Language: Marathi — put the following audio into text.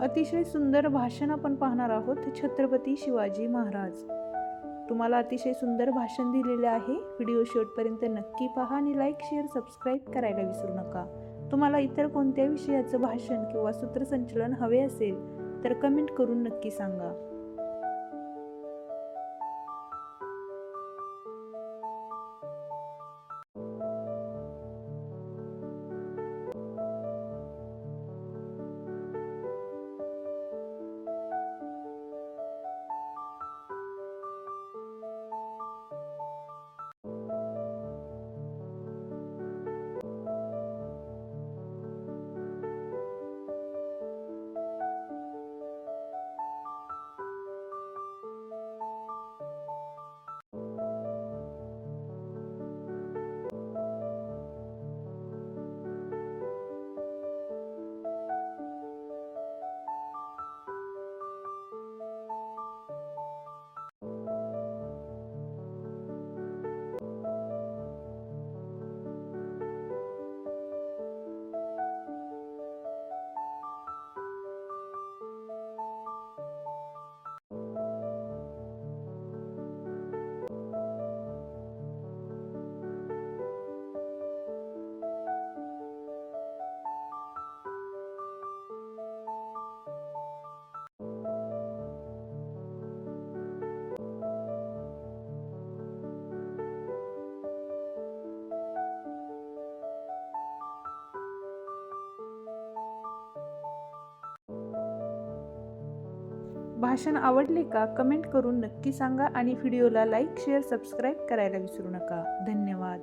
अतिशय सुंदर भाषण आपण पाहणार आहोत छत्रपती शिवाजी महाराज. तुम्हाला अतिशय सुंदर भाषण दिलेले आहे. व्हिडिओ शेवटपर्यंत नक्की पहा आणि लाईक शेअर सबस्क्राईब करायला विसरू नका. तुम्हाला इतर कोणत्या विषयाचं भाषण किंवा सूत्रसंचलन हवे असेल तर कमेंट करून नक्की सांगा. भाषण आवडले का कमेंट करून नक्की सांगा आणि व्हिडिओला लाईक शेअर सबस्क्राईब करायला विसरू नका. धन्यवाद.